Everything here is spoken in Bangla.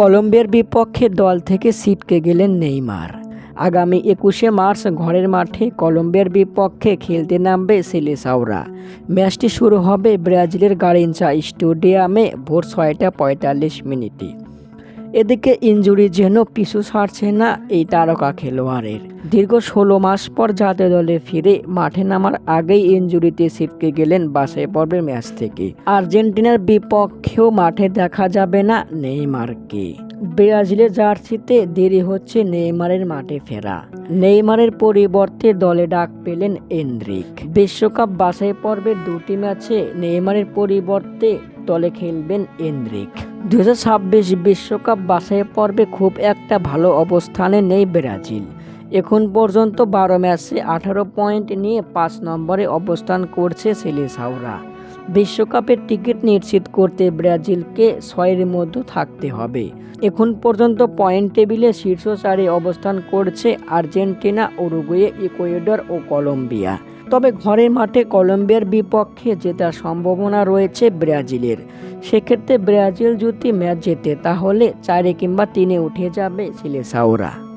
কলম্বিয়ার বিপক্ষে দল থেকে ছিটকে গেলেন নেইমার। আগামী একুশে মার্চ ঘরের মাঠে কলম্বিয়ার বিপক্ষে খেলতে নামবে সেলেসাওরা। ম্যাচটি শুরু হবে ব্রাজিলের গারিঞ্চা স্টেডিয়ামে ভোর ছয়টা পঁয়তাল্লিশ মিনিটে। এদিকে ইঞ্জুরি যেন পিছু ছাড়ছে না এই তারকা খেলোয়াড়ের। দীর্ঘ ষোলো মাস পর জাতীয় দলে ফিরে মাঠে নামার আগেই ইঞ্জুরিতে ছিটকে গেলেন বাছাই পর্বের ম্যাচ থেকে। আর্জেন্টিনার বিপক্ষেও মাঠে দেখা যাবে না নেইমারকে। ব্রাজিলের জার্সিতে দেরি হচ্ছে নেইমারের মাঠে ফেরা। নেইমারের পরিবর্তে দলে ডাক পেলেন এন্দ্রিক বিশ্বকাপ বাছাই পর্বের দুটি ম্যাচে নেইমারের পরিবর্তে দলে খেলবেন এন্দ্রিক দু বিশ্বকাপ বাছাই পর্বে খুব একটা ভালো অবস্থানে নেই ব্রাজিল। এখন পর্যন্ত বারো ম্যাচে আঠারো পয়েন্ট নিয়ে পাঁচ নম্বরে অবস্থান করছে সেলেসাওরা। বিশ্বকাপের টিকিট নিশ্চিত করতে ব্রাজিলকে ছয়ের মধ্যে থাকতে হবে। এখন পর্যন্ত পয়েন্ট টেবিলে শীর্ষ চারে অবস্থান করছে আর্জেন্টিনা, উরুগুয়ে, ইকুয়েডর ও কলম্বিয়া। তবে ঘরের মাঠে কলম্বিয়ার বিপক্ষে জেতার সম্ভাবনা রয়েছে ব্রাজিলের। সেক্ষেত্রে ব্রাজিল যদি ম্যাচ জেতে তাহলে চারে কিংবা তিনে উঠে যাবে সিলেসাওরা।